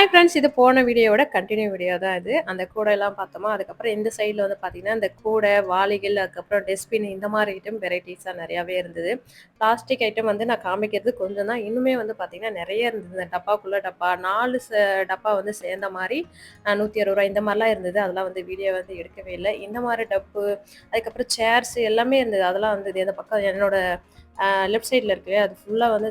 Hi friends இது போன வீடியோவோட கண்டினியூ வீடியோ தான் இது. அந்த கூடையெல்லாம் பார்த்தோமா? அதுக்கப்புறம் இந்த சைடில் வந்து பார்த்தீங்கன்னா இந்த கூடை வாளிகள் அதுக்கப்புறம் டஸ்ட்பின் இந்த மாதிரி ஐட்டம் வெரைட்டிஸாக நிறையாவே இருந்தது. பிளாஸ்டிக் ஐட்டம் வந்து நான் காமிக்கிறது கொஞ்சம் தான். இன்னுமே வந்து பார்த்தீங்கன்னா நிறைய இருந்தது. இந்த டப்பாக்குள்ளே டப்பா நாலு ச டப்பா வந்து சேர்ந்த மாதிரி நூற்றி அறுபது ரூபா இந்த மாதிரிலாம் இருந்தது. அதெல்லாம் வந்து வீடியோ வந்து எடுக்கவே இல்லை. இந்த மாதிரி டப்பு அதுக்கப்புறம் சேர்ஸ் எல்லாமே இருந்தது. அதெல்லாம் வந்து இந்த பக்கம் என்னோட லெஃப்ட் சைடில் இருக்கு. அது ஃபுல்லாக வந்து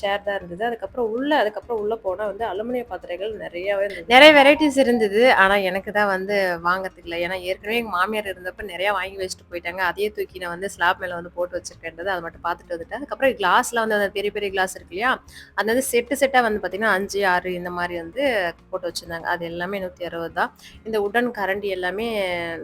சேர் தான் இருந்தது. அதுக்கப்புறம் உள்ள அதுக்கப்புறம் உள்ளே போனால் வந்து அலுமினிய பாத்திரைகள் நிறையாவே இருந்தது. நிறைய வெரைட்டிஸ் இருந்தது. ஆனால் எனக்கு தான் வந்து வாங்கறதுக்கு இல்லை. ஏன்னா ஏற்கனவே எங்கள் மாமியார் இருந்தப்போ நிறையா வாங்கி வச்சுட்டு போயிட்டாங்க. அதையே தூக்கி நான் வந்து ஸ்லாப் மேலே வந்து போட்டு வச்சிருக்கேன்றது அதை மட்டும் பார்த்துட்டு வந்துட்டேன். அதுக்கப்புறம் கிளாஸில் வந்து அந்த பெரிய பெரிய கிளாஸ் இருக்கு இல்லையா? அது வந்து செட்டு செட்டாக வந்து பார்த்தீங்கன்னா அஞ்சு ஆறு இந்த மாதிரி வந்து போட்டு வச்சுருந்தாங்க. அது எல்லாமே நூற்றி அறுபது தான். இந்த உடன் கரண்டி எல்லாமே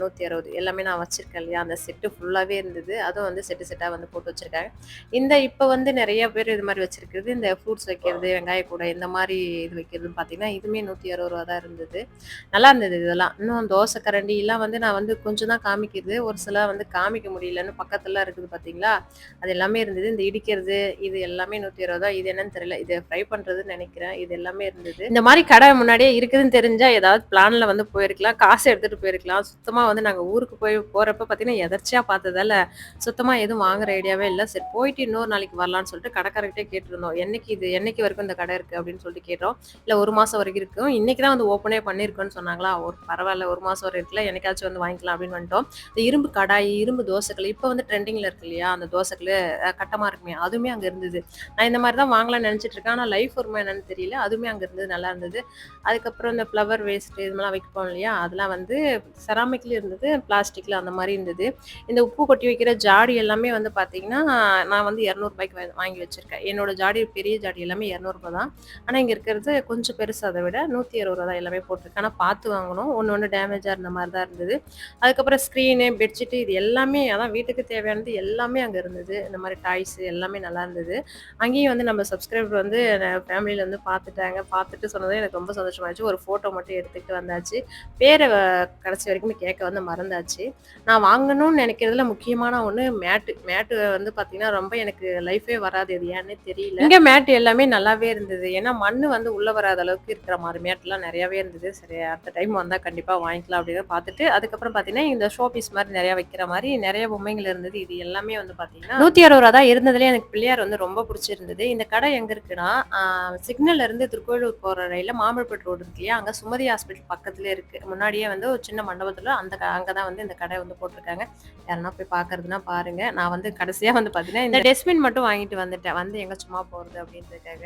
நூற்றி அறுபது. எல்லாமே நான் வச்சுருக்கேன் இல்லையா? அந்த செட்டு ஃபுல்லாகவே இருந்தது. அதுவும் வந்து செட்டு செட்டாக வந்து போட்டு வச்சுருக்காங்க. இந்த இப்போ வந்து நிறைய பேர் இது மாதிரி வச்சிருக்கிறது இந்த ஃப்ரூட்ஸ் வைக்கிறது வெங்காய கூடை இந்த மாதிரி இது வைக்கிறதுன்னு பார்த்தீங்கன்னா இதுவுமே நூற்றி அறுபது ரூபா தான் இருந்தது. நல்லா இருந்தது இதெல்லாம். இன்னும் தோசை கரண்டி எல்லாம் வந்து நான் வந்து கொஞ்சம் தான் காமிக்கிறது. ஒரு சில வந்து காமிக்க முடியலன்னு பக்கத்துல இருக்குது பார்த்தீங்களா? அது எல்லாமே இருந்தது. இந்த இடிக்கிறது இது எல்லாமே நூற்றி அறுபது தான் இது என்னன்னு தெரியல. இது ஃப்ரை பண்ணுறதுன்னு நினைக்கிறேன். இது எல்லாமே இருந்தது. இந்த மாதிரி கடை முன்னாடியே இருக்குதுன்னு தெரிஞ்சா ஏதாவது பிளானில் வந்து போயிருக்கலாம். காசு எடுத்துகிட்டு போயிருக்கலாம். சுத்தமாக வந்து நாங்கள் ஊருக்கு போய் போகிறப்ப பார்த்தீங்கன்னா எதர்ச்சியாக பார்த்ததால சுத்தமாக எதுவும் வாங்குற ஐடியாவே இல்லை. சரி போயிட்டு இன்னொரு நாளைக்கு வரலாம்னு சொல்லிட்டு கடைக்காரர்கிட்டே கேட்டிருந்தோம். என்னைக்கு இது? என்னைக்கு வரைக்கும் இந்த கடை இருக்கு? அப்படின்னு சொல்லிட்டு கேட்டோம். இல்லை ஒரு மாசம் வரைக்கும் இருக்கும் இன்னைக்கு தான் வந்து ஓப்பனே பண்ணியிருக்கோன்னு சொன்னாங்களா? ஒரு பரவாயில்ல. ஒரு மாசம் வரை இருக்குல்ல. என்னைக்காச்சும் வந்து வாங்கிக்கலாம் அப்படின்னு வந்துட்டோம். இந்த இரும்பு கடாய் இரும்பு தோசைகள் இப்போ வந்து ட்ரெண்டிங்ல இருக்கு இல்லையா? அந்த தோசைகள் கட்டமா இருக்குமே அதுவுமே அங்கே இருந்தது. நான் இந்த மாதிரி தான் வாங்கலாம்னு நினைச்சிட்டு இருக்கேன். ஆனால் லைஃப் வருமா என்னன்னு தெரியல. அதுவுமே அங்கே இருந்தது நல்லா இருந்தது. அதுக்கப்புறம் இந்த ஃப்ளவர் வேஸ்ட் இதுமாதிரிலாம் வைப்போம் இல்லையா? அதெல்லாம் வந்து செராமிக்ல இருந்தது பிளாஸ்டிக்ல அந்த மாதிரி இருந்தது. இந்த உப்பு கொட்டி வைக்கிற ஜாடி எல்லாமே வந்து பார்த்தீங்கன்னா நான் வந்து இரநூறுபாய்க்கு வாங்கி வச்சிருக்கேன். என்னோட ஜாடி பெரிய ஜாடி எல்லாமே இரநூறுபா தான். ஆனால் இங்கே இருக்கிறது கொஞ்சம் பெருசு அதை விட நூற்றி இருபது ரூபா தான் எல்லாமே போட்டிருக்கேன் ஆனால் பார்த்து வாங்கணும். ஒன்று ஒன்று டேமேஜாக இருந்த மாதிரி தான் இருந்தது. அதுக்கப்புறம் ஸ்க்ரீனு பெட்ஷீட்டு இது எல்லாமே அதான் வீட்டுக்கு தேவையானது எல்லாமே அங்கே இருந்தது. இந்த மாதிரி டாய்ஸ் எல்லாமே நல்லா இருந்தது. அங்கேயும் வந்து நம்ம சப்ஸ்கிரைபர் வந்து ஃபேமிலியில் வந்து பார்த்துட்டாங்க. பார்த்துட்டு சொன்னதும் எனக்கு ரொம்ப சந்தோஷமாச்சு ஒரு ஃபோட்டோ மட்டும் எடுத்துக்கிட்டு வந்தாச்சு. பேரை கடைசி வரைக்குமே கேட்க வந்து மறந்தாச்சு. நான் வாங்கணும்னு நினைக்கிறதுல முக்கியமான ஒன்று மேட்டு மேட்டு வந்து பார்த்தீங்கன்னா ரொம்ப எனக்கு லைஃபே வராது இது ஏன்னே தெரியல. இங்கே மேட்டு எல்லாமே நல்லாவே இருந்தது. ஏன்னா மண் வந்து உள்ளே வராத அளவுக்கு இருக்கிற மாதிரி மேட்லாம் நிறையாவே இருந்தது. சரி அடுத்த டைம் வந்தால் கண்டிப்பாக வாங்கிக்கலாம் அப்படின்னு பார்த்துட்டு அதுக்கப்புறம் பார்த்தீங்கன்னா இந்த ஷோ பீஸ் மாதிரி நிறையா வைக்கிற மாதிரி நிறைய பொம்மைகள் இருந்தது. இது எல்லாமே வந்து பார்த்தீங்கன்னா நூற்றி அறுபது ரூபா தான் இருந்ததுலேயே எனக்கு பிள்ளையார் வந்து ரொம்ப பிடிச்சிருந்தது. இந்த கடை எங்கே இருக்குன்னா சிக்னல்ல இருந்து திருக்கோயிலூர் போகிற ரயிலில் மாம்பழப்பேட் ரோடு இருக்கு இல்லையா? அங்கே சுமதி ஹாஸ்பிட்டல் பக்கத்துலேயே இருக்கு. முன்னாடியே வந்து ஒரு சின்ன மண்டபத்தில் அந்த அங்கே தான் வந்து இந்த கடை வந்து போட்டிருக்காங்க. யாருன்னா போய் பார்க்கறதுனா பாருங்க. நான் வந்து கடைசியாக வந்து பார்த்தீங்கன்னா இந்த டஸ்ட்பின் மட்டும் வாங்கிட்டு வந்துட்டேன். வந்து எங்க சும்மா போறது அப்படின்றதுக்காக.